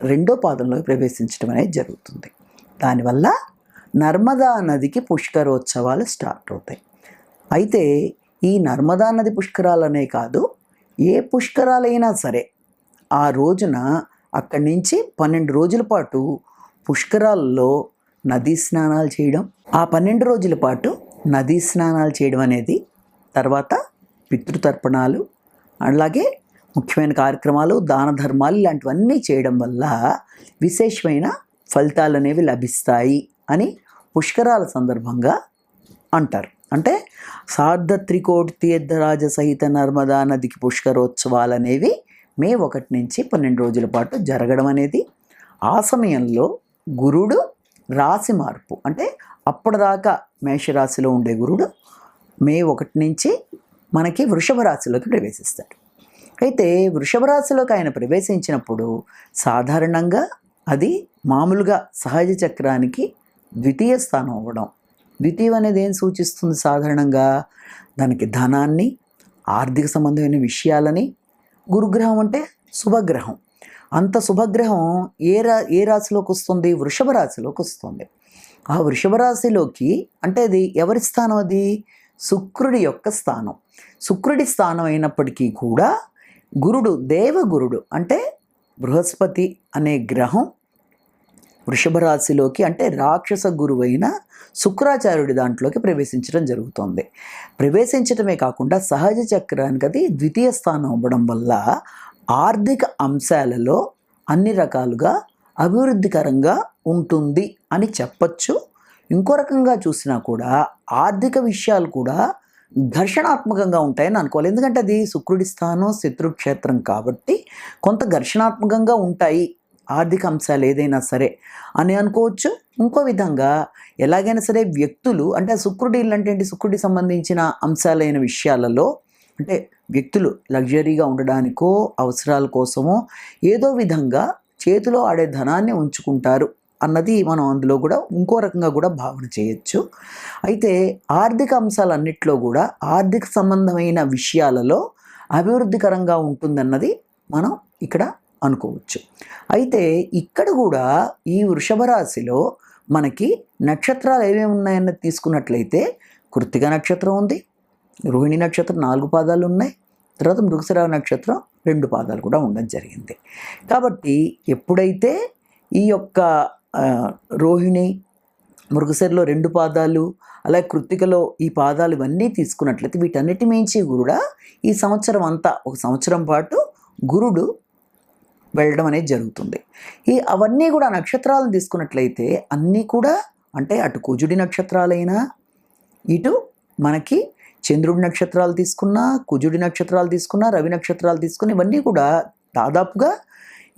రెండో పాదంలోకి ప్రవేశించడం అనేది జరుగుతుంది. దానివల్ల నర్మదా నదికి పుష్కరోత్సవాలు స్టార్ట్ అవుతాయి. అయితే ఈ నర్మదా నది పుష్కరాలనే కాదు ఏ పుష్కరాలైనా సరే ఆ రోజున అక్కడి నుంచి పన్నెండు రోజుల పాటు పుష్కరాల్లో నదీ స్నానాలు చేయడం ఆ పన్నెండు రోజుల పాటు నదీ స్నానాలు చేయడం అనేది తర్వాత పితృతర్పణాలు అలాగే ముఖ్యమైన కార్యక్రమాలు దాన ధర్మాలు ఇలాంటివన్నీ చేయడం వల్ల విశేషమైన ఫలితాలు అనేవి లభిస్తాయి అని పుష్కరాల సందర్భంగా అంటారు. అంటే సార్ధ త్రికోటి తీర్థరాజ సహిత నర్మదా నదికి పుష్కరోత్సవాలు అనేవి మే ఒకటి నుంచి పన్నెండు రోజుల పాటు జరగడం అనేది ఆ సమయంలో గురుడు రాశి మార్పు అంటే అప్పటిదాకా మేషరాశిలో ఉండే గురుడు మే ఒకటి నుంచి మనకి వృషభ రాశిలోకి ప్రవేశిస్తాడు. అయితే వృషభ రాశిలోకి ఆయన ప్రవేశించినప్పుడు సాధారణంగా అది మామూలుగా సహజ చక్రానికి ద్వితీయ స్థానం అవ్వడం. ద్వితీయం అనేది ఏం సూచిస్తుంది సాధారణంగా? దానికి ధనాన్ని ఆర్థిక సంబంధమైన విషయాలని గురుగ్రహం అంటే శుభగ్రహం. అంత శుభగ్రహం ఏ రా ఏ రాశిలోకి వస్తుంది? వృషభ రాశిలోకి వస్తుంది. ఆ వృషభ రాశిలోకి అంటే అది ఎవరి స్థానం అది? శుక్రుడి యొక్క స్థానం. శుక్రుడి స్థానం అయినప్పటికీ కూడా గురుడు దేవగురుడు అంటే బృహస్పతి అనే గ్రహం వృషభ రాశిలోకి అంటే రాక్షస గురువైన శుక్రాచార్యుడి దాంట్లోకి ప్రవేశించడం జరుగుతుంది. ప్రవేశించడమే కాకుండా సహజ చక్రానికి అది ద్వితీయ స్థానం అవ్వడం వల్ల ఆర్థిక అంశాలలో అన్ని రకాలుగా అభివృద్ధికరంగా ఉంటుంది అని చెప్పచ్చు. ఇంకో రకంగా చూసినా కూడా ఆర్థిక విషయాలు కూడా ఘర్షణాత్మకంగా ఉంటాయని అనుకోవాలి. ఎందుకంటే అది శుక్రుడి స్థానం శత్రుక్షేత్రం కాబట్టి కొంత ఘర్షణాత్మకంగా ఉంటాయి. ఆర్థిక అంశాలు ఏదైనా సరే అని అనుకోవచ్చు. ఇంకో విధంగా ఎలాగైనా సరే వ్యక్తులు అంటే శుక్రుడి అంటే ఏంటి? శుక్రుడికి సంబంధించిన అంశాలైన విషయాలలో అంటే వ్యక్తులు లగ్జరీగా ఉండడానికో అవసరాల కోసమో ఏదో విధంగా చేతిలో ఆడే ధనాన్ని ఉంచుకుంటారు. అన్నది మనం అందులో కూడా ఇంకో రకంగా కూడా భావన చేయొచ్చు. అయితే ఆర్థిక అంశాలన్నింటిలో కూడా ఆర్థిక సంబంధమైన విషయాలలో అభివృద్ధికరంగా ఉంటుందన్నది మనం ఇక్కడ అనుకోవచ్చు. అయితే ఇక్కడ కూడా ఈ వృషభ రాశిలో మనకి నక్షత్రాలు ఏమేమి ఉన్నాయన్నది తీసుకున్నట్లయితే కృత్తిక నక్షత్రం ఉంది రోహిణి నక్షత్రం నాలుగు పాదాలు ఉన్నాయి తర్వాత మృగశిర నక్షత్రం రెండు పాదాలు కూడా ఉండడం జరిగింది. కాబట్టి ఎప్పుడైతే ఈ యొక్క రోహిణి మృగశిరలో రెండు పాదాలు అలాగే కృత్తికలో ఈ పాదాలు ఇవన్నీ తీసుకున్నట్లయితే వీటన్నిటి మించి కూడా ఈ సంవత్సరం అంతా ఒక సంవత్సరం పాటు గురుడు వెళ్ళడం అనేది జరుగుతుంది. ఈ అవన్నీ కూడా నక్షత్రాలను తీసుకున్నట్లయితే అన్నీ కూడా అంటే అటు కుజుడి నక్షత్రాలైనా ఇటు మనకి చంద్రుడి నక్షత్రాలు తీసుకున్నా కుజుడి నక్షత్రాలు తీసుకున్నా రవి నక్షత్రాలు తీసుకున్న ఇవన్నీ కూడా దాదాపుగా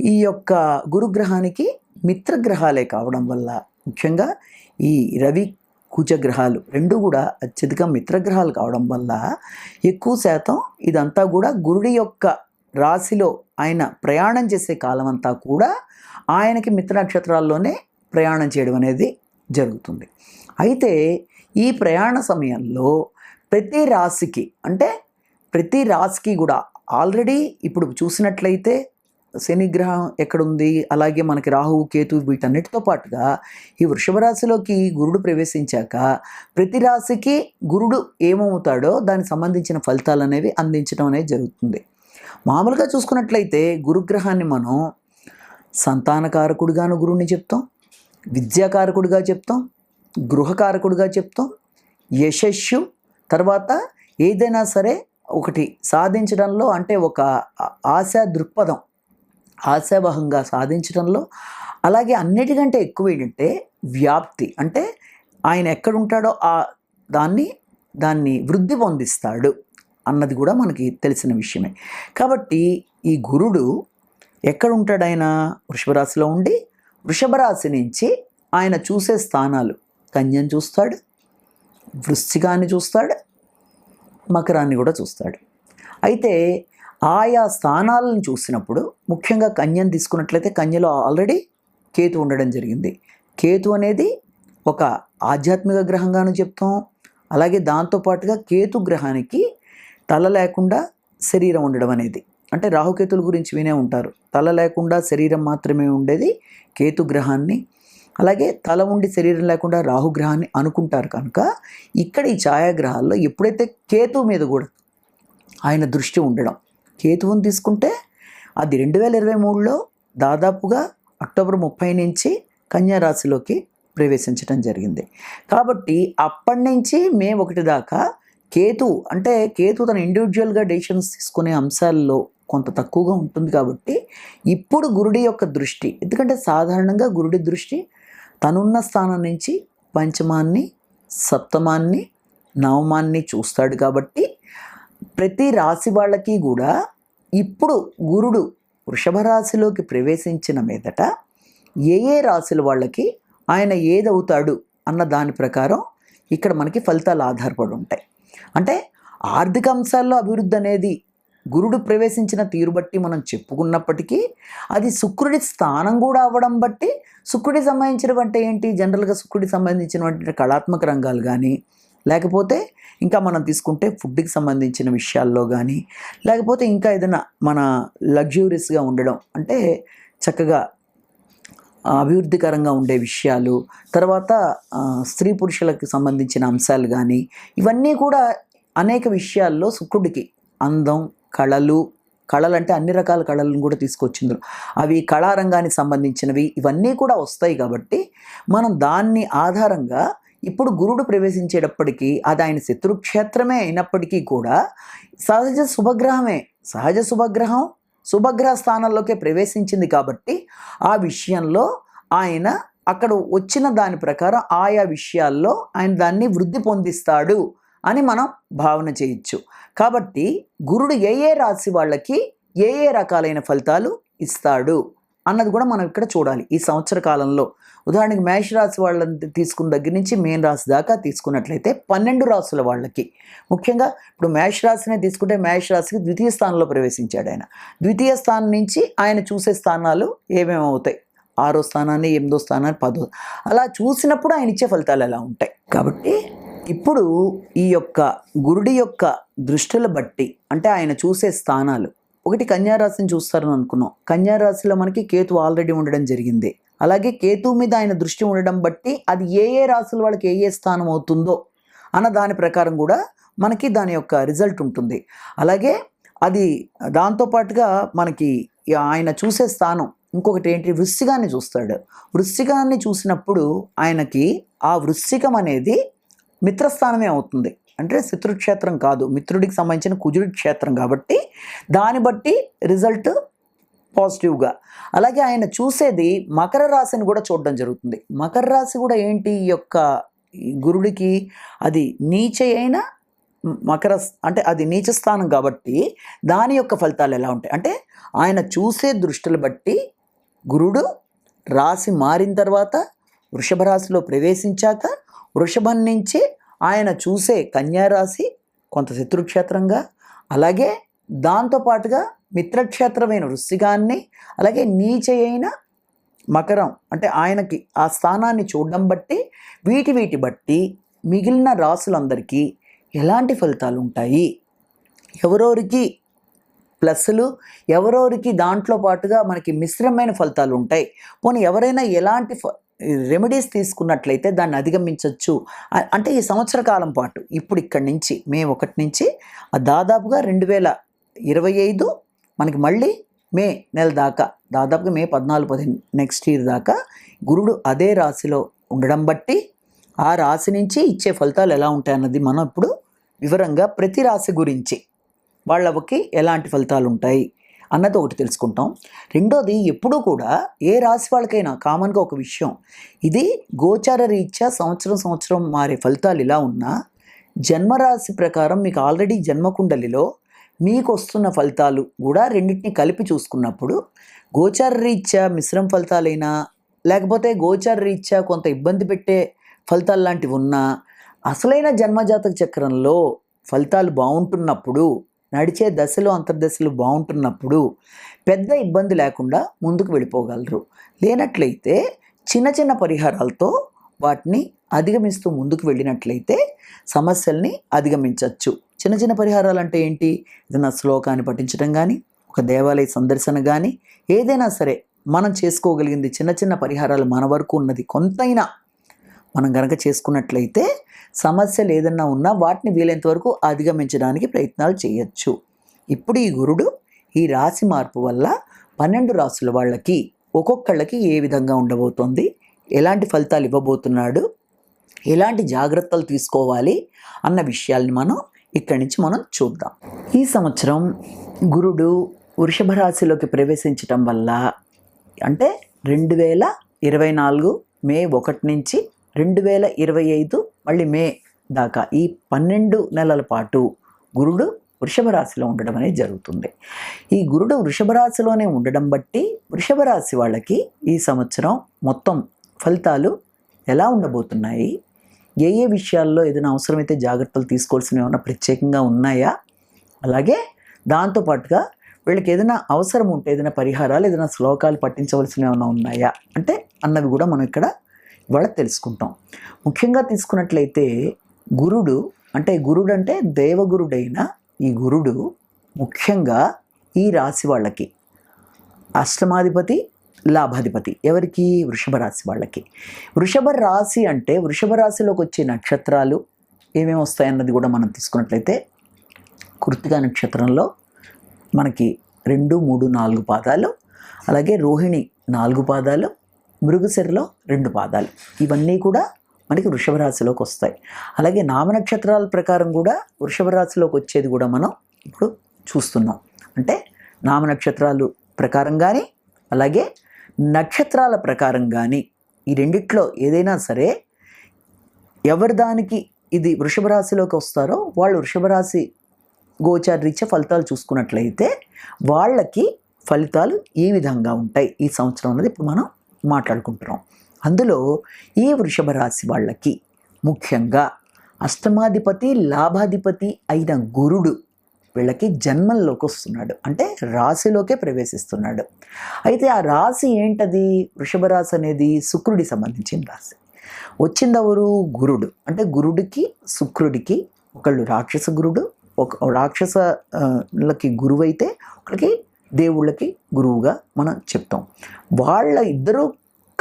ఈ యొక్క గురుగ్రహానికి మిత్రగ్రహాలే కావడం వల్ల ముఖ్యంగా ఈ రవి కుజగ్రహాలు రెండు కూడా అత్యధిక మిత్రగ్రహాలు కావడం వల్ల ఎక్కువ శాతం ఇదంతా కూడా గురుడి యొక్క రాశిలో ఆయన ప్రయాణం చేసే కాలం అంతా కూడా ఆయనకి మిత్ర నక్షత్రాల్లోనే ప్రయాణం చేయడం అనేది జరుగుతుంది. అయితే ఈ ప్రయాణ సమయంలో ప్రతి రాశికి అంటే ప్రతి రాశికి కూడా ఆల్రెడీ ఇప్పుడు చూసినట్లయితే శనిగ్రహం ఎక్కడుంది? అలాగే మనకి రాహువు కేతు వీటన్నిటితో పాటుగా ఈ వృషభ రాశిలోకి గురుడు ప్రవేశించాక ప్రతి రాశికి గురుడు ఏమవుతాడో దానికి సంబంధించిన ఫలితాలు అనేవి అందించడం అనేది జరుగుతుంది. మామూలుగా చూసుకున్నట్లయితే గురుగ్రహాన్ని మనం సంతానకారకుడిగాను గురువుని చెప్తాం విద్యాకారకుడిగా చెప్తాం గృహకారకుడిగా చెప్తాం యశస్సు తర్వాత ఏదైనా సరే ఒకటి సాధించడంలో అంటే ఒక ఆశా దృక్పథం ఆశావహంగా సాధించడంలో అలాగే అన్నిటికంటే ఎక్కువ ఏంటంటే వ్యాప్తి. అంటే ఆయన ఎక్కడుంటాడో ఆ దాన్ని దాన్ని వృద్ధి పొందిస్తాడు అన్నది కూడా మనకి తెలిసిన విషయమే. కాబట్టి ఈ గురుడు ఎక్కడ ఉంటాడు ఆయన ఉండి వృషభరాశి నుంచి ఆయన చూసే స్థానాలు. కన్యం చూస్తాడు వృశ్చికాన్ని చూస్తాడు మకరాన్ని కూడా చూస్తాడు. అయితే ఆయా స్థానాలను చూసినప్పుడు ముఖ్యంగా కన్యను తీసుకున్నట్లయితే కన్యలో ఆల్రెడీ కేతు ఉండడం జరిగింది. కేతు అనేది ఒక ఆధ్యాత్మిక గ్రహంగాను చెప్తాం. అలాగే దాంతోపాటుగా కేతు గ్రహానికి తల లేకుండా శరీరం ఉండడం అనేది. అంటే రాహుకేతుల గురించి వినే ఉంటారు. తల లేకుండా శరీరం మాత్రమే ఉండేది కేతు గ్రహాన్ని. అలాగే తల ఉండి శరీరం లేకుండా రాహుగ్రహాన్ని అనుకుంటారు కనుక ఇక్కడ ఈ ఛాయాగ్రహాల్లో ఎప్పుడైతే కేతు మీద కూడా ఆయన దృష్టి ఉండడం కేతువుని తీసుకుంటే అది రెండు వేల ఇరవై మూడులో దాదాపుగా అక్టోబర్ ముప్పై నుంచి కన్యారాశిలోకి ప్రవేశించడం జరిగింది. కాబట్టి అప్పటి నుంచి మే ఒకటి దాకా కేతు అంటే కేతు తన ఇండివిజువల్గా డెసిషన్స్ తీసుకునే అంశాల్లో కొంత తక్కువగా ఉంటుంది కాబట్టి ఇప్పుడు గురుడి యొక్క దృష్టి ఎందుకంటే సాధారణంగా గురుడి దృష్టి తనున్న స్థానం నుంచి పంచమాన్ని సప్తమాన్ని నవమాన్ని చూస్తాడు కాబట్టి ప్రతి రాశి వాళ్ళకి కూడా ఇప్పుడు గురుడు వృషభ రాశిలోకి ప్రవేశించిన మీదట ఏ ఏ రాశుల వాళ్ళకి ఆయన ఏదవుతాడు అన్న దాని ప్రకారం ఇక్కడ మనకి ఫలితాలు ఆధారపడి ఉంటాయి. అంటే ఆర్థిక అంశాల్లో అభివృద్ధి అనేది గురుడు ప్రవేశించిన తీరు బట్టి మనం చెప్పుకున్నప్పటికీ అది శుక్రుడి స్థానం కూడా అవ్వడం బట్టి శుక్రుడికి సంబంధించినవంటే ఏంటి? జనరల్గా శుక్రుడికి సంబంధించినటువంటి కళాత్మక రంగాలు కానీ లేకపోతే ఇంకా మనం తీసుకుంటే ఫుడ్కి సంబంధించిన విషయాల్లో కానీ లేకపోతే ఇంకా ఏదైనా మన లగ్జూరియస్గా ఉండడం అంటే చక్కగా అభివృద్ధికరంగా ఉండే విషయాలు తర్వాత స్త్రీ పురుషులకు సంబంధించిన అంశాలు కానీ ఇవన్నీ కూడా అనేక విషయాల్లో శుక్రుడికి అందం కళలు కళలు అంటే అన్ని రకాల కళలను కూడా తీసుకొచ్చింది అవి కళారంగానికి సంబంధించినవి ఇవన్నీ కూడా వస్తాయి కాబట్టి మనం దాన్ని ఆధారంగా ఇప్పుడు గురుడు ప్రవేశించేటప్పటికీ అది ఆయన శత్రుక్షేత్రమే అయినప్పటికీ కూడా సహజ శుభగ్రహమే. సహజ శుభగ్రహం శుభగ్రహ స్థానంలోకే ప్రవేశించింది కాబట్టి ఆ విషయంలో ఆయన అక్కడ వచ్చిన దాని ప్రకారం ఆయా విషయాల్లో ఆయన దాన్ని వృద్ధి పొందిస్తాడు అని మనం భావన చేయొచ్చు. కాబట్టి గురుడు ఏ ఏ రాశి వాళ్ళకి ఏ ఏ రకాలైన ఫలితాలు ఇస్తాడు అన్నది కూడా మనం ఇక్కడ చూడాలి ఈ సంవత్సర కాలంలో. ఉదాహరణకి మేషరాశి వాళ్ళని తీసుకున్న దగ్గర నుంచి మేన్ రాశి దాకా తీసుకున్నట్లయితే పన్నెండు రాసుల వాళ్ళకి. ముఖ్యంగా ఇప్పుడు మేషరాశినే తీసుకుంటే మేషరాశికి ద్వితీయ స్థానంలో ప్రవేశించాడు ఆయన. ద్వితీయ స్థానం నుంచి ఆయన చూసే స్థానాలు ఏమేమి అవుతాయి? ఆరో స్థానాన్ని ఎనిమిదో స్థానాన్ని పదో అలా చూసినప్పుడు ఆయన ఇచ్చే ఫలితాలు ఎలా ఉంటాయి? కాబట్టి ఇప్పుడు ఈ యొక్క గురుడి యొక్క దృష్టిల బట్టి అంటే ఆయన చూసే స్థానాలు. ఒకటి కన్యారాశిని చూస్తారని అనుకున్నాం. కన్యారాశిలో మనకి కేతు ఆల్రెడీ ఉండడం జరిగింది. అలాగే కేతు మీద ఆయన దృష్టి ఉండడం బట్టి అది ఏ ఏ రాశుల వాళ్ళకి ఏ ఏ స్థానం అవుతుందో అన్న దాని ప్రకారం కూడా మనకి దాని యొక్క రిజల్ట్ ఉంటుంది. అలాగే అది దాంతోపాటుగా మనకి ఆయన చూసే స్థానం ఇంకొకటి ఏంటి? వృశ్చికాన్ని చూస్తాడు. వృశ్చికాన్ని చూసినప్పుడు ఆయనకి ఆ వృశ్చికం అనేది మిత్రస్థానమే అవుతుంది. అంటే శత్రుక్షేత్రం కాదు. మిత్రుడికి సంబంధించిన కుజుడి క్షేత్రం కాబట్టి దాన్ని బట్టి రిజల్ట్ పాజిటివ్గా. అలాగే ఆయన చూసేది మకర రాశిని కూడా చూడడం జరుగుతుంది. మకర రాశి కూడా ఏంటి? ఈ యొక్క గురుడికి అది నీచ అయినా మకర అంటే అది నీచ స్థానం కాబట్టి దాని యొక్క ఫలితాలు ఎలా ఉంటాయి? అంటే ఆయన చూసే దృష్టిని బట్టి గురుడు రాశి మారిన తర్వాత వృషభ రాశిలో ప్రవేశించాక వృషభం నుంచి ఆయన చూసే కన్యా రాశి కొంత శత్రుక్షేత్రంగా అలాగే దాంతోపాటుగా మిత్రక్షేత్రమైన వృశ్చికాన్ని అలాగే నీచ అయిన మకరం అంటే ఆయనకి ఆ స్థానాన్ని చూడడం బట్టి వీటి వీటి బట్టి మిగిలిన రాసులందరికీ ఎలాంటి ఫలితాలు ఉంటాయి ఎవరెవరికి ప్లస్లు ఎవరెవరికి దాంట్లో పాటుగా మనకి మిశ్రమైన ఫలితాలు ఉంటాయి పోనీ ఎవరైనా ఎలాంటి ఫ రెమెడీస్ తీసుకున్నట్లయితే దాన్ని అధిగమించవచ్చు అంటే ఈ సంవత్సర కాలం పాటు ఇప్పుడు ఇక్కడి నుంచి మే ఒకటి నుంచి దాదాపుగా రెండు వేల ఇరవై ఐదు మనకి మళ్ళీ మే నెల దాకా దాదాపుగా మే పద్నాలుగు పదిహేను నెక్స్ట్ ఇయర్ దాకా గురుడు అదే రాశిలో ఉండడం బట్టి ఆ రాశి నుంచి ఇచ్చే ఫలితాలు ఎలా ఉంటాయన్నది మనం ఇప్పుడు వివరంగా ప్రతి రాశి గురించి వాళ్ళకి ఎలాంటి ఫలితాలు ఉంటాయి అన్నది ఒకటి తెలుసుకుంటాం. రెండోది ఎప్పుడూ కూడా ఏ రాశి వాళ్ళకైనా కామన్గా ఒక విషయం ఇది గోచార రీత్యా సంవత్సరం సంవత్సరం మారే ఫలితాలు ఇలా ఉన్నా జన్మరాశి ప్రకారం మీకు ఆల్రెడీ జన్మకుండలిలో మీకు వస్తున్న ఫలితాలు కూడా రెండింటిని కలిపి చూసుకున్నప్పుడు గోచార రీత్యా మిశ్రమ ఫలితాలైనా లేకపోతే గోచార రీత్యా కొంత ఇబ్బంది పెట్టే ఫలితాలు లాంటివి ఉన్నా అసలైన జన్మజాతక చక్రంలో ఫలితాలు బాగుంటున్నప్పుడు నడిచే దశలు అంతర్దశలు బాగుంటున్నప్పుడు పెద్ద ఇబ్బంది లేకుండా ముందుకు వెళ్ళిపోగలరు. లేనట్లయితే చిన్న చిన్న పరిహారాలతో వాటిని అధిగమిస్తూ ముందుకు వెళ్ళినట్లయితే సమస్యల్ని అధిగమించవచ్చు చిన్న చిన్న పరిహారాలు అంటే ఏంటి? ఏదైనా శ్లోకాన్ని పఠించడం కానీ ఒక దేవాలయ సందర్శన కానీ ఏదైనా సరే మనం చేసుకోగలిగింది చిన్న చిన్న పరిహారాలు మన వరకు ఉన్నది కొంతైనా మనం కనుక చేసుకున్నట్లయితే సమస్యలు ఏదన్నా ఉన్నా వాటిని వీలైనంత వరకు అధిగమించడానికి ప్రయత్నాలు చేయొచ్చు. ఇప్పుడు ఈ గురుడు ఈ రాశి మార్పు వల్ల పన్నెండు రాసుల వాళ్ళకి ఒక్కొక్కళ్ళకి ఏ విధంగా ఉండబోతోంది? ఎలాంటి ఫలితాలు ఇవ్వబోతున్నాడు? ఎలాంటి జాగ్రత్తలు తీసుకోవాలి అన్న విషయాల్ని మనం ఇక్కడి నుంచి మనం చూద్దాం. ఈ సంవత్సరం గురుడు వృషభ రాశిలోకి ప్రవేశించటం వల్ల అంటే రెండు వేల ఇరవై నాలుగు మే ఒకటి నుంచి రెండు వేల ఇరవై ఐదు మళ్ళీ మే దాకా ఈ పన్నెండు నెలల పాటు గురుడు వృషభ రాశిలో ఉండడం అనేది జరుగుతుంది. ఈ గురుడు వృషభ రాశిలోనే ఉండడం బట్టి వృషభ రాశి వాళ్ళకి ఈ సంవత్సరం మొత్తం ఫలితాలు ఎలా ఉండబోతున్నాయి? ఏ ఏ విషయాల్లో ఏదైనా అవసరమైతే జాగ్రత్తలు తీసుకోవాల్సినవి ఏమైనా ప్రత్యేకంగా ఉన్నాయా? అలాగే దాంతోపాటుగా వీళ్ళకి ఏదైనా అవసరం ఉంటే ఏదైనా పరిహారాలు ఏదైనా శ్లోకాలు పట్టించవలసినవి ఏమైనా ఉన్నాయా? అంటే అన్నవి కూడా మనం ఇక్కడ ఇవాళ తెలుసుకుంటాం. ముఖ్యంగా తీసుకున్నట్లయితే గురుడు అంటే గురుడు అంటే దేవగురుడైన ఈ గురుడు ముఖ్యంగా ఈ రాశి వాళ్ళకి. అష్టమాధిపతి లాభాధిపతి. ఎవరికి? వృషభ రాశి వాళ్ళకి. వృషభ రాశి అంటే వృషభ రాశిలోకి వచ్చే నక్షత్రాలు ఏమేమి వస్తాయన్నది కూడా మనం తీసుకున్నట్లయితే కృతిక నక్షత్రంలో మనకి రెండు మూడు నాలుగు పాదాలు అలాగే రోహిణి నాలుగు పాదాలు మృగశిరలో రెండు పాదాలు. ఇవన్నీ కూడా మనకి వృషభ రాశిలోకి వస్తాయి. అలాగే నామ నక్షత్రాల ప్రకారం కూడా వృషభ రాశిలోకి వచ్చేది కూడా మనం ఇప్పుడు చూస్తున్నాం. అంటే నామ నక్షత్రాలు ప్రకారం కానీ అలాగే నక్షత్రాల ప్రకారం కానీ ఈ రెండిట్లో ఏదైనా సరే ఎవరి దానికి ఇది వృషభ రాశిలోకి వస్తారో వాళ్ళు వృషభ రాశి గోచార రీత్యా ఫలితాలు చూసుకున్నట్లయితే వాళ్ళకి ఫలితాలు ఏ విధంగా ఉంటాయి ఈ సంవత్సరం అనేది ఇప్పుడు మనం మాట్లాడుకుంటున్నాం. అందులో ఈ వృషభ రాశి వాళ్ళకి ముఖ్యంగా అష్టమాధిపతి లాభాధిపతి అయిన గురుడు వీళ్ళకి జన్మంలోకి వస్తున్నాడు. అంటే రాశిలోకే ప్రవేశిస్తున్నాడు. అయితే ఆ రాశి ఏంటది? వృషభ రాశి అనేది శుక్రుడి సంబంధించిన రాశి. వచ్చిందెవరు? గురుడు. అంటే గురుడికి శుక్రుడికి ఒకళ్ళు రాక్షస గురుడు ఒక రాక్షసలకి గురువైతే అయితే ఒకళ్ళకి దేవుళ్ళకి గురువుగా మనం చెప్తాం. వాళ్ళ ఇద్దరు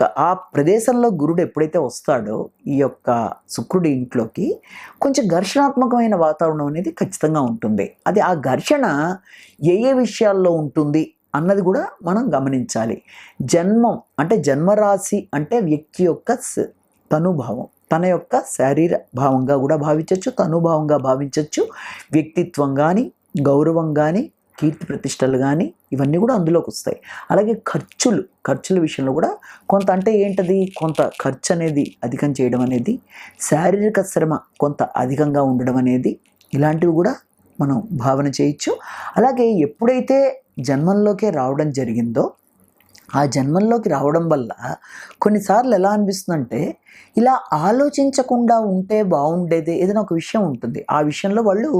ఆ ప్రదేశంలో గురుడు ఎప్పుడైతే వస్తాడో ఈ యొక్క శుక్రుడి ఇంట్లోకి కొంచెం ఘర్షణాత్మకమైన వాతావరణం అనేది ఖచ్చితంగా ఉంటుంది. అది ఆ ఘర్షణ ఏ ఏ విషయాల్లో ఉంటుంది అన్నది కూడా మనం గమనించాలి. జన్మం అంటే జన్మరాశి అంటే వ్యక్తి యొక్క తనుభావం. తన యొక్క శారీర భావంగా కూడా భావించవచ్చు తనుభావంగా భావించవచ్చు వ్యక్తిత్వం కానీ గౌరవం కానీ కీర్తి ప్రతిష్టలు కానీ ఇవన్నీ కూడా అందులోకి వస్తాయి. అలాగే ఖర్చులు ఖర్చుల విషయంలో కూడా కొంత అంటే ఏంటది? కొంత ఖర్చు అనేది అధికం చేయడం అనేది శారీరక శ్రమ కొంత అధికంగా ఉండడం అనేది ఇలాంటివి కూడా మనం భావన చేయొచ్చు. అలాగే ఎప్పుడైతే జన్మంలోకే రావడం జరిగిందో ఆ జన్మంలోకి రావడం వల్ల కొన్నిసార్లు ఎలా అనిపిస్తుందంటే ఇలా ఆలోచించకుండా ఉంటే బాగుండేది ఏదైనా ఒక విషయం ఉంటుంది. ఆ విషయంలో వాళ్ళు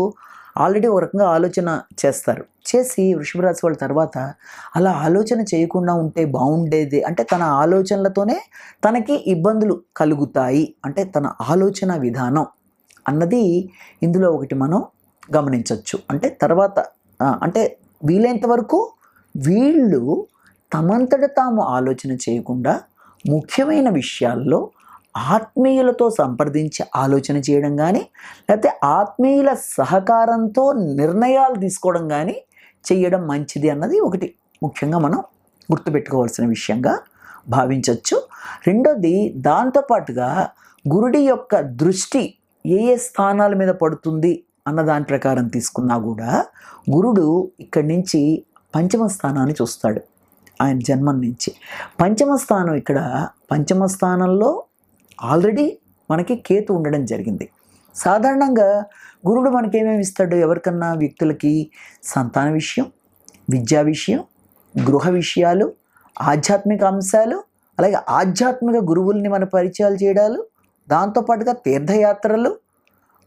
ఆల్రెడీ ఒక రకంగా ఆలోచన చేస్తారు. చేసి వృషభ రాశి వాళ్ళ తర్వాత అలా ఆలోచన చేయకుండా ఉంటే బాగుండేది. అంటే తన ఆలోచనలతోనే తనకి ఇబ్బందులు కలుగుతాయి. అంటే తన ఆలోచన విధానం అన్నది ఇందులో ఒకటి మనం గమనించవచ్చు అంటే తర్వాత అంటే వీలైనంత వరకు వీళ్ళు తమంతట తాము ఆలోచన చేయకుండా ముఖ్యమైన విషయాల్లో ఆత్మీయులతో సంప్రదించి ఆలోచన చేయడం కానీ లేకపోతే ఆత్మీయుల సహకారంతో నిర్ణయాలు తీసుకోవడం కానీ చేయడం మంచిది అన్నది ఒకటి ముఖ్యంగా మనం గుర్తుపెట్టుకోవాల్సిన విషయంగా భావించవచ్చు రెండోది దాంతోపాటుగా గురుడి యొక్క దృష్టి ఏ ఏ స్థానాల మీద పడుతుంది అన్న దాని ప్రకారం తీసుకున్నా కూడా గురుడు ఇక్కడి నుంచి పంచమ స్థానాన్ని చూస్తాడు. ఆయన జన్మం నుంచి. పంచమ స్థానం ఇక్కడ పంచమ స్థానంలో ఆల్రెడీ మనకి కేతు ఉండడం జరిగింది. సాధారణంగా గురుడు మనకేమేమి ఇస్తాడు? ఎవరికన్నా వ్యక్తులకి సంతాన విషయం విద్యా విషయం గృహ విషయాలు ఆధ్యాత్మిక అంశాలు అలాగే ఆధ్యాత్మిక గురువుల్ని మన పరిచయాలు చేయడాలు దాంతోపాటుగా తీర్థయాత్రలు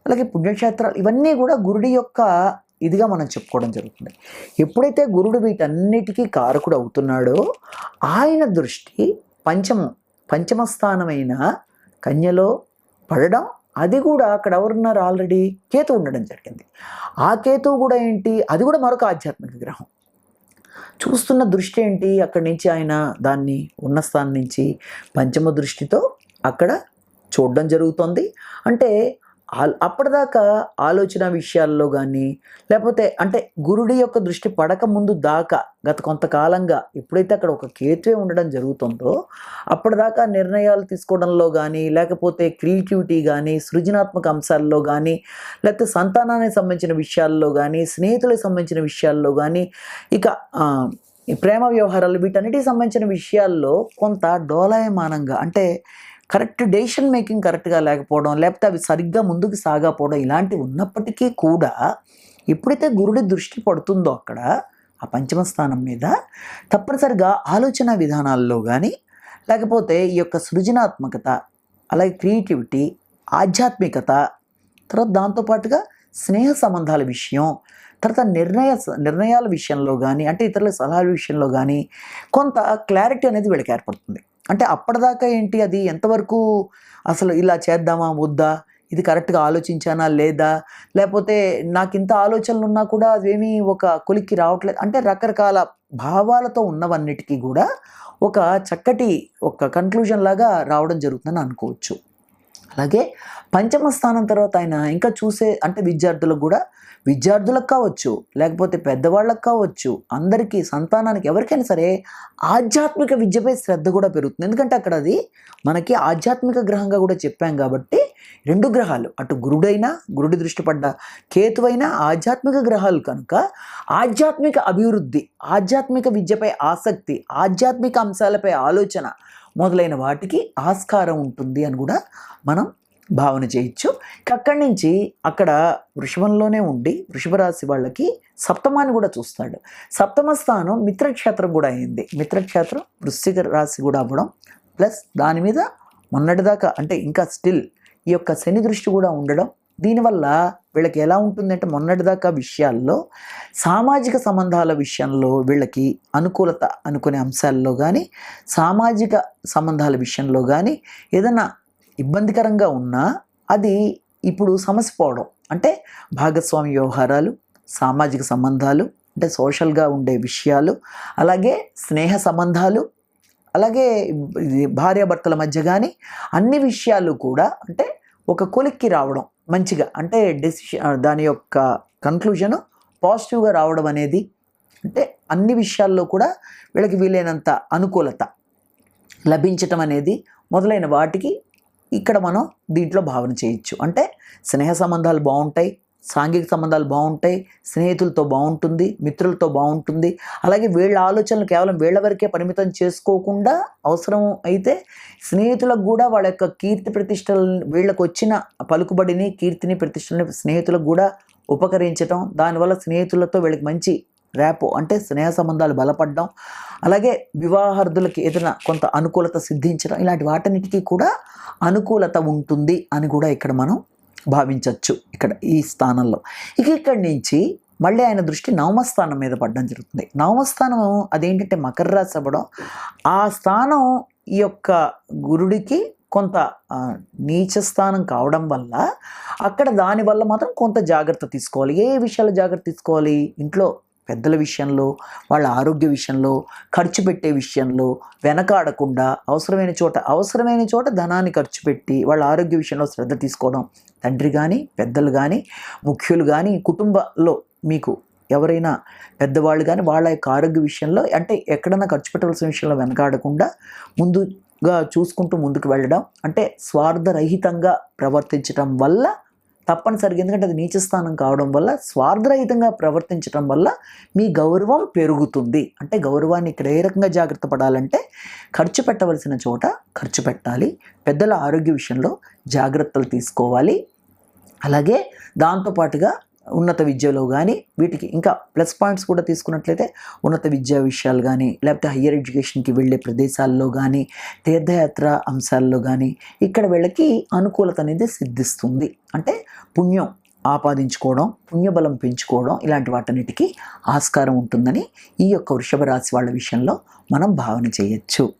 అలాగే పుణ్యక్షేత్రాలు ఇవన్నీ కూడా గురుడి యొక్క ఇదిగా మనం చెప్పుకోవడం జరుగుతుంది. ఎప్పుడైతే గురుడు వీటన్నిటికీ కారకుడు అవుతున్నాడో ఆయన దృష్టి పంచమం పంచమ స్థానమైన కన్యలో పడడం అది కూడా అక్కడ ఎవరున్నారు ఆల్రెడీ? కేతు ఉండడం జరిగింది. ఆ కేతువు కూడా ఏంటి? అది కూడా మరొక ఆధ్యాత్మిక గ్రహం. చూస్తున్న దృష్టి ఏంటి? అక్కడి నుంచి ఆయన దాన్ని ఉన్న స్థానం నుంచి పంచమ దృష్టితో అక్కడ చూడడం జరుగుతుంది. అంటే అప్పటిదాకా ఆలోచన విషయాల్లో కానీ లేకపోతే అంటే గురుడి యొక్క దృష్టి పడక ముందు దాకా గత కొంతకాలంగా ఎప్పుడైతే అక్కడ ఒక కేతువే ఉండడం జరుగుతుందో అప్పటిదాకా నిర్ణయాలు తీసుకోవడంలో కానీ లేకపోతే క్రియేటివిటీ కానీ సృజనాత్మక అంశాల్లో కానీ లేకపోతే సంతానానికి సంబంధించిన విషయాల్లో కానీ స్నేహితులకు సంబంధించిన విషయాల్లో కానీ ఇక ఈ ప్రేమ వ్యవహారాలు వీటన్నిటికి సంబంధించిన విషయాల్లో కొంత డోలాయమానంగా అంటే కరెక్ట్ డెసిషన్ మేకింగ్ కరెక్ట్గా లేకపోవడం లేకపోతే అవి సరిగ్గా ముందుకు సాగకపోవడం ఇలాంటివి ఉన్నప్పటికీ కూడా ఎప్పుడైతే గురుడి దృష్టి పడుతుందో అక్కడ ఆ పంచమ స్థానం మీద తప్పనిసరిగా ఆలోచన విధానాల్లో కానీ లేకపోతే ఈ యొక్క సృజనాత్మకత అలాగే క్రియేటివిటీ ఆధ్యాత్మికత తర్వాత దాంతోపాటుగా స్నేహ సంబంధాల విషయం తర్వాత నిర్ణయ నిర్ణయాల విషయంలో కానీ అంటే ఇతరుల సలహాల విషయంలో కానీ కొంత క్లారిటీ అనేది వీళ్ళకి ఏర్పడుతుంది. అంటే అప్పటిదాకా ఏంటి అది? ఎంతవరకు అసలు ఇలా చేద్దామా? వద్దా? ఇది కరెక్ట్గా ఆలోచించానా? లేదా? లేకపోతే నాకు ఇంత ఆలోచనలు ఉన్నా కూడా అవేమీ ఒక కొలిక్కి రావట్లేదు. అంటే రకరకాల భావాలతో ఉన్నవన్నిటికీ కూడా ఒక చక్కటి ఒక కన్క్లూజన్ లాగా రావడం జరుగుతుందని అనుకోవచ్చు. అలాగే పంచమ స్థానం తర్వాత ఆయన ఇంకా చూసే అంటే విద్యార్థులకు కూడా విద్యార్థులకు కావచ్చు లేకపోతే పెద్దవాళ్ళకు కావచ్చు అందరికీ సంతానానికి ఎవరికైనా సరే ఆధ్యాత్మిక విద్యపై శ్రద్ధ కూడా పెరుగుతుంది. ఎందుకంటే అక్కడ అది మనకి ఆధ్యాత్మిక గ్రహంగా కూడా చెప్పాం కాబట్టి రెండు గ్రహాలు అటు గురుడైనా గురుడి దృష్టి పడ్డ కేతువైనా ఆధ్యాత్మిక గ్రహాలు కనుక ఆధ్యాత్మిక అభివృద్ధి ఆధ్యాత్మిక విద్యపై ఆసక్తి ఆధ్యాత్మిక అంశాలపై ఆలోచన మొదలైన వాటికి ఆస్కారం ఉంటుంది అని కూడా మనం భావన చేయొచ్చు అక్కడి నుంచి అక్కడ వృషభంలోనే ఉండి వృషభ రాశి వాళ్ళకి సప్తమాన్ని కూడా చూస్తాడు. సప్తమ స్థానం మిత్రక్షేత్రం కూడా అయింది. మిత్రక్షేత్రం వృశ్చిక రాశి కూడా అవ్వడం. ప్లస్ దాని మీద మొన్నటిదాకా అంటే ఇంకా స్టిల్ ఈ యొక్క శని దృష్టి కూడా ఉండడం. దీనివల్ల వీళ్ళకి ఎలా ఉంటుందంటే మొన్నటిదాకా విషయాల్లో సామాజిక సంబంధాల విషయంలో వీళ్ళకి అనుకూలత అనుకునే అంశాల్లో కానీ సామాజిక సంబంధాల విషయంలో కానీ ఏదైనా ఇబ్బందికరంగా ఉన్నా అది ఇప్పుడు సమస్య పోవడం. అంటే భాగస్వామి వ్యవహారాలు సామాజిక సంబంధాలు అంటే సోషల్గా ఉండే విషయాలు అలాగే స్నేహ సంబంధాలు అలాగే భార్యాభర్తల మధ్య కానీ అన్ని విషయాలు కూడా అంటే ఒక కొలిక్కి రావడం మంచిగా. అంటే డెసిషన్ దాని యొక్క కంక్లూజను పాజిటివ్గా రావడం అనేది అంటే అన్ని విషయాల్లో కూడా వీళ్ళకి వీలైనంత అనుకూలత లభించటం అనేది మొదలైన వాటికి ఇక్కడ మనం దీంట్లో భావన చేయొచ్చు. అంటే స్నేహ సంబంధాలు బాగుంటాయి సాంఘిక సంబంధాలు బాగుంటాయి స్నేహితులతో బాగుంటుంది మిత్రులతో బాగుంటుంది. అలాగే వీళ్ళ ఆలోచనలు కేవలం వీళ్ళ వరకే పరిమితం చేసుకోకుండా అవసరం అయితే స్నేహితులకు కూడా వాళ్ళ యొక్క కీర్తి ప్రతిష్టలు వీళ్ళకు వచ్చిన పలుకుబడిని కీర్తిని ప్రతిష్టలని స్నేహితులకు కూడా ఉపకరించడం దానివల్ల స్నేహితులతో వీళ్ళకి మంచి ర్యాపో అంటే స్నేహ సంబంధాలు బలపడడం అలాగే వివాహార్థులకి ఏదైనా కొంత అనుకూలత సిద్ధించడం ఇలాంటి వాటన్నిటికీ కూడా అనుకూలత ఉంటుంది అని కూడా ఇక్కడ మనం భావించవచ్చు ఇక్కడ ఈ స్థానంలో. ఇక ఇక్కడి నుంచి మళ్ళీ ఆయన దృష్టి నవమస్థానం మీద పడడం జరుగుతుంది. నవమస్థానం అదేంటంటే మకర రాశి అవ్వడం. ఆ స్థానం ఈ యొక్క గురుడికి కొంత నీచ స్థానం కావడం వల్ల అక్కడ దానివల్ల మాత్రం కొంత జాగ్రత్త తీసుకోవాలి. ఏ విషయాలు జాగ్రత్త తీసుకోవాలి? ఇంట్లో పెద్దల విషయంలో వాళ్ళ ఆరోగ్య విషయంలో ఖర్చు పెట్టే విషయంలో వెనకాడకుండా అవసరమైన చోట అవసరమైన చోట ధనాన్ని ఖర్చు పెట్టి వాళ్ళ ఆరోగ్య విషయంలో శ్రద్ధ తీసుకోవడం. తండ్రి కానీ పెద్దలు కానీ ముఖ్యులు కానీ కుటుంబంలో మీకు ఎవరైనా పెద్దవాళ్ళు కానీ వాళ్ళ యొక్క ఆరోగ్య విషయంలో అంటే ఎక్కడైనా ఖర్చు పెట్టవలసిన విషయంలో వెనకాడకుండా ముందుగా చూసుకుంటూ ముందుకు వెళ్ళడం. అంటే స్వార్థరహితంగా ప్రవర్తించడం వల్ల తప్పనిసరిగా ఎందుకంటే అది నీచస్థానం కావడం వల్ల స్వార్థరహితంగా ప్రవర్తించడం వల్ల మీ గౌరవం పెరుగుతుంది. అంటే గౌరవాన్ని ఇక్కడ ఏ రకంగా జాగ్రత్త పడాలంటే ఖర్చు పెట్టవలసిన చోట ఖర్చు పెట్టాలి. పెద్దల ఆరోగ్య విషయంలో జాగ్రత్తలు తీసుకోవాలి. అలాగే దాంతోపాటుగా ఉన్నత విద్యలో కానీ వీటికి ఇంకా ప్లస్ పాయింట్స్ కూడా తీసుకున్నట్లయితే ఉన్నత విద్యా విషయాలు కానీ లేకపోతే హయ్యర్ ఎడ్యుకేషన్కి వెళ్ళే ప్రదేశాల్లో కానీ తీర్థయాత్ర అంశాల్లో కానీ ఇక్కడ వీళ్ళకి అనుకూలత అనేది సిద్ధిస్తుంది. అంటే పుణ్యం ఆపాదించుకోవడం పుణ్యబలం పెంచుకోవడం ఇలాంటి వాటన్నిటికీ ఆస్కారం ఉంటుందని ఈ యొక్క వృషభ రాశి వాళ్ళ విషయంలో మనం భావన చేయొచ్చు.